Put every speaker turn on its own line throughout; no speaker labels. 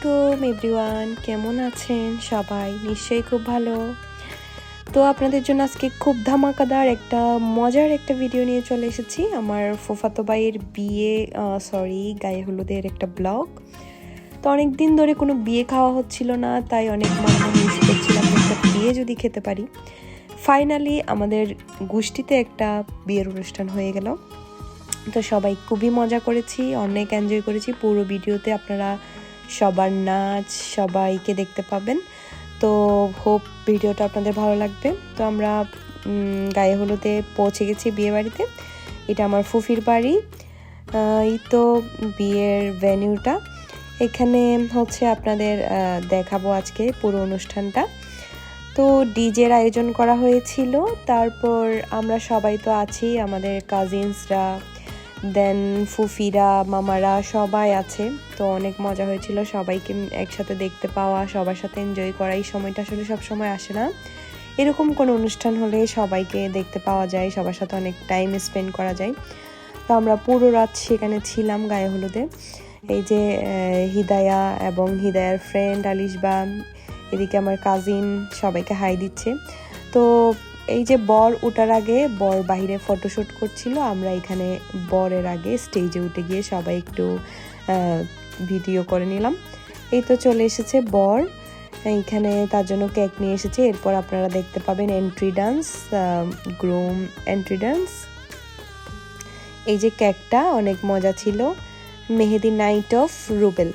আলাইকুম এভরিওয়ান। কেমন আছেন সবাই? নিশ্চয়ই খুব ভালো। তো আপনাদের জন্য আজকে খুব ধামাকাদার একটা, মজার একটা ভিডিও নিয়ে চলে এসেছি। আমার ফুফাতো ভাইয়ের বিয়ে সরি গায়ে হলুদের একটা ব্লগ। তো অনেক দিন ধরে কোনো বিয়ে খাওয়া হচ্ছিল না, তাই অনেক মনে মিস করছিলাম একটা বিয়ে যদি খেতে পারি। ফাইনালি আমাদের গোষ্ঠীতে একটা বিয়ের অনুষ্ঠান হয়ে গেল। তো সবাই খুবই মজা করেছি, অনেক এনজয় করেছি। পুরো ভিডিওতে আপনারা সবার নাচ, সবাইকে দেখতে পাবেন। তো হোপ ভিডিওটা আপনাদের ভালো লাগবে। তো আমরা গায়ে হলুদে পৌঁছে গেছি বিয়ে বাড়িতে এটা আমার ফুফির বাড়ি। এই তো বিয়ের ভেনিউটা এখানে হচ্ছে আপনাদের দেখাবো আজকে পুরো অনুষ্ঠানটা। তো ডিজের আয়োজন করা হয়েছিল। তারপর আমরা সবাই তো আছি, আমাদের কাজিনসরা দেন ফুফিরা মামারা সবাই আছে। তো অনেক মজা হয়েছিল। সবাইকে একসাথে দেখতে পাওয়া, সবার সাথে এনজয় করা, এই সময়টা আসলে সব সময় আসে না। এরকম কোনো অনুষ্ঠান হলে সবাইকে দেখতে পাওয়া যায়, সবার সাথে অনেক টাইম স্পেন্ড করা যায়। তো আমরা পুরো রাত সেখানে ছিলাম গায়ে হলুদে। এই যে হিদায়া এবং হিদায়ার ফ্রেন্ড আলিশবা, এদিকে আমার কাজিন সবাইকে হাই দিচ্ছে। তো এই যে বর ওঠার আগে বর বাইরে ফটোশ্যুট করছিল, আমরা এখানে বরের আগে স্টেজে উঠে গিয়ে সবাই একটু ভিডিও করে নিলাম। এই তো চলে এসেছে বর। এইখানে তার জন্য কেক নিয়ে এসেছে। এরপর আপনারা দেখতে পাবেন entry dance groom entry dance এই যে কেকটা অনেক মজা ছিল। মেহেদি নাইট অফ রুবেল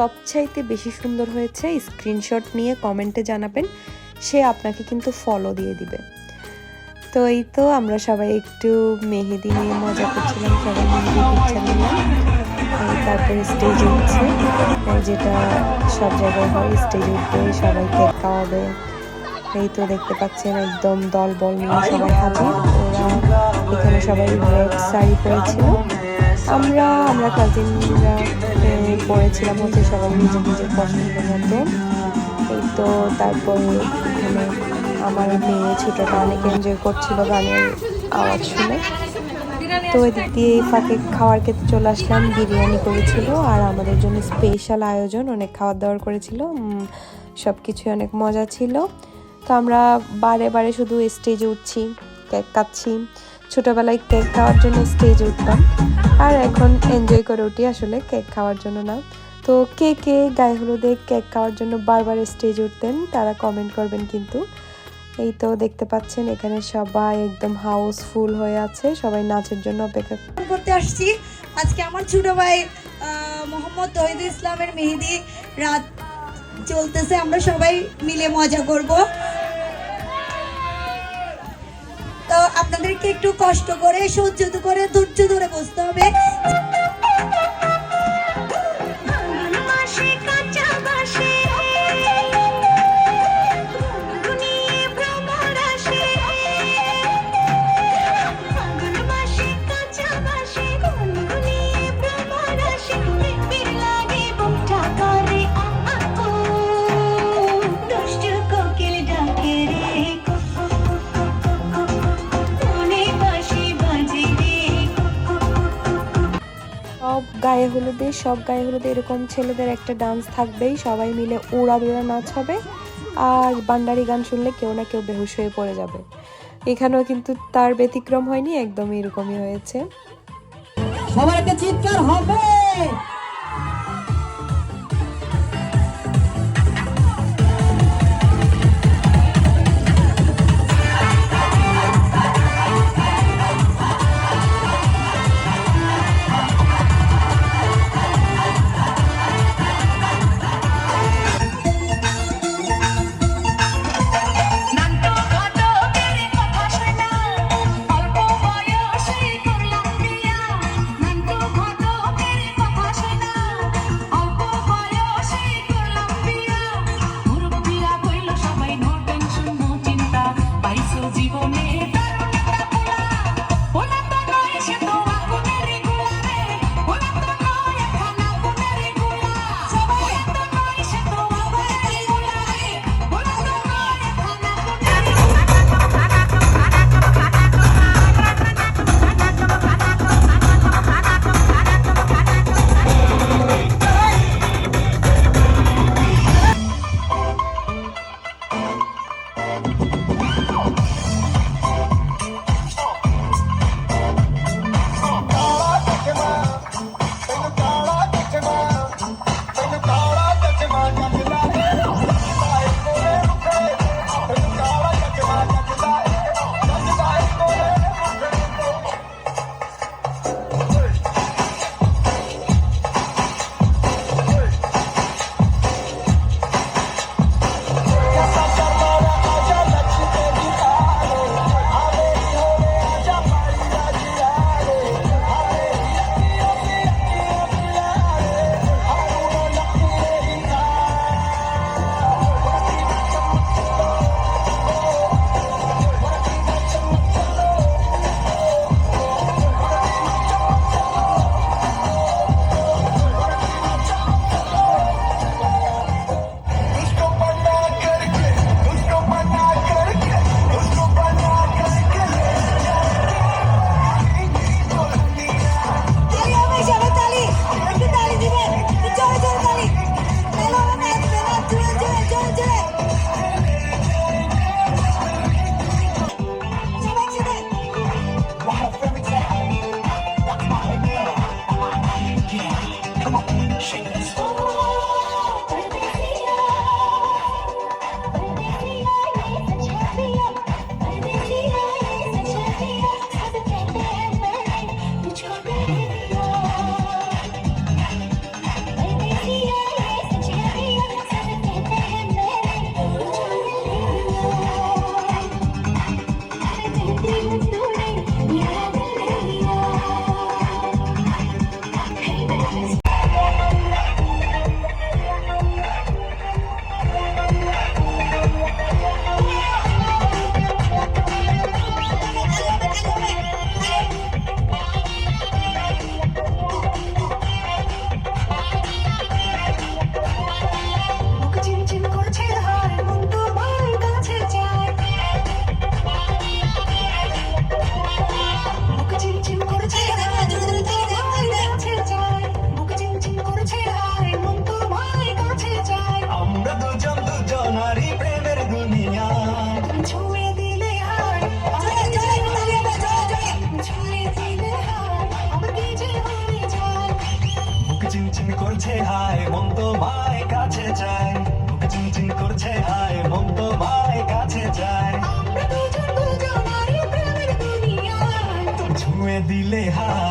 সবচাইতে বেশি সুন্দর হয়েছে স্ক্রিনশট নিয়ে কমেন্টে জানাবেন। সে আপনাকে কিন্তু ফলো দিয়ে দিবে। তো এই তো আমরা সবাই একটু মেহেদি নিয়ে মজা করছিলাম, সবাই মেহেদি তারপরে স্টেজে উঠছে। যেটা সব জায়গায় হয় স্টেজে উঠবে, সবাই কেক খাওয়াবে। এই তো দেখতে পাচ্ছেন একদম দল বল নিয়ে সবাই হাজির। ওরা এখানে সবাই রেড শাড়ি পরেছিল। আমরা আমরা কাজিনরা পড়েছিলাম হচ্ছে সবাই নিজের নিজের পছন্দ মতো এই তো তারপর এখানে আমার মেয়ে, ছোটোটা অনেক এনজয় করছিল গানের আওয়াজ শুনে। তো এদিক দিয়ে ফাঁকে খাওয়ার খেতে চলে আসলাম, বিরিয়ানি করেছিল আর আমাদের জন্য স্পেশাল আয়োজন, অনেক খাবার দাবার করেছিল সব কিছু অনেক মজা ছিল। তো আমরা বারে বারে শুধু স্টেজে উঠছি কেক কাটছি। ছোটোবেলায় কেক খাওয়ার জন্য স্টেজে উঠতাম। আর এখন এনজয় করে উঠি আসলে কেক খাওয়ার জন্য না। তো কে কে গায়ে হলুদে কেক খাওয়ার জন্য বারবার স্টেজে উঠতেন, তারা কমেন্ট করবেন কিন্তু। এই তো দেখতে পাচ্ছেন, এখানে সবাই একদম হাউসফুল হয়ে আছে, সবাই নাচের জন্য অপেক্ষা
করতে আসছি। আজকে আমার ছোট ভাই মোহাম্মদ তহিদুল ইসলামের মেহেদি রাত চলতেছে, আমরা সবাই মিলে মজা করব তো আপনাদেরকে একটু কষ্ট করে সহ্য করে ধৈর্য ধরে বসতে হবে।
গায়ে হলুদে, সব গায়ে হলুদে এরকম ছেলেদের একটা ডান্স থাকবেই, সবাই মিলে উড়া দৌড়া নাচ হবে। আর বান্ডারি গান শুনলে কেউ না কেউ বেহুশ হয়ে পড়ে যাবে। এখানেও কিন্তু তার ব্যতিক্রম হয়নি, একদমই এরকমই হয়েছে।
সবার একটা চিৎকার হবে।
thank
you.
চিনচিন করছে হায় মন তো মায় কাছে যায় চিনচিন করছে হায় মন তো মায় কাছে যায় ছুঁয়ে দিলে হায়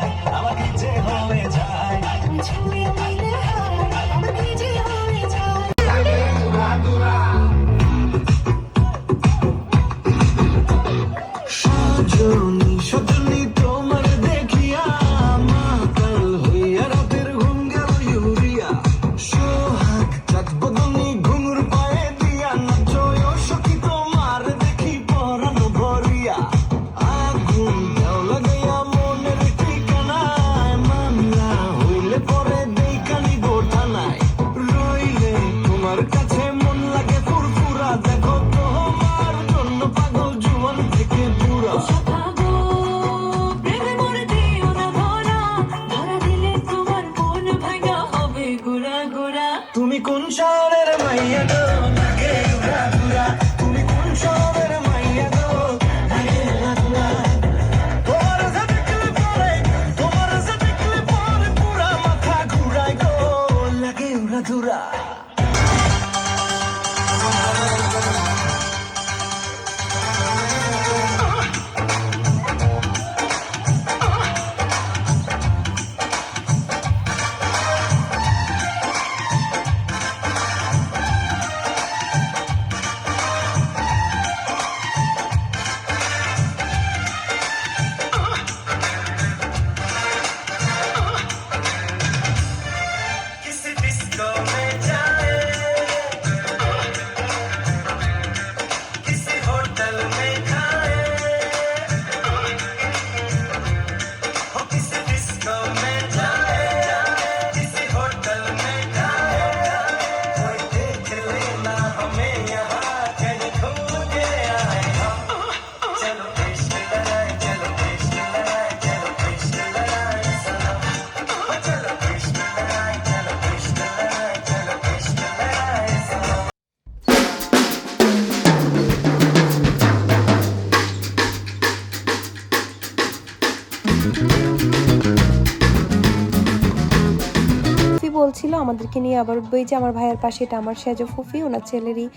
বলছিল আমাদেরকে নিয়ে আবার ওই যে আমার ভাইয়ের পাশে এটা আমার সেজ ফুফি, ওনার ছেলেরই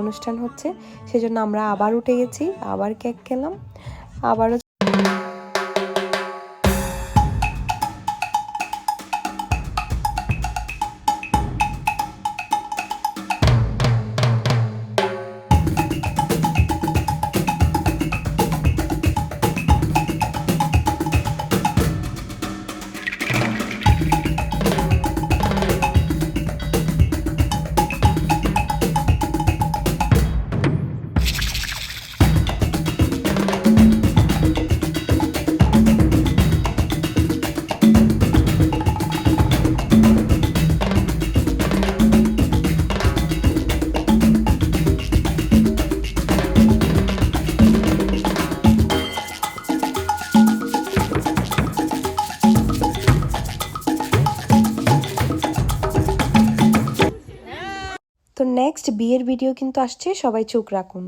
অনুষ্ঠান হচ্ছে। সেজন্য আমরা আবার উঠে গেছি, আবার কেক খেলাম, আবারও ভিডিও কিন্তু আসছে সবাই চোখ রাখুন।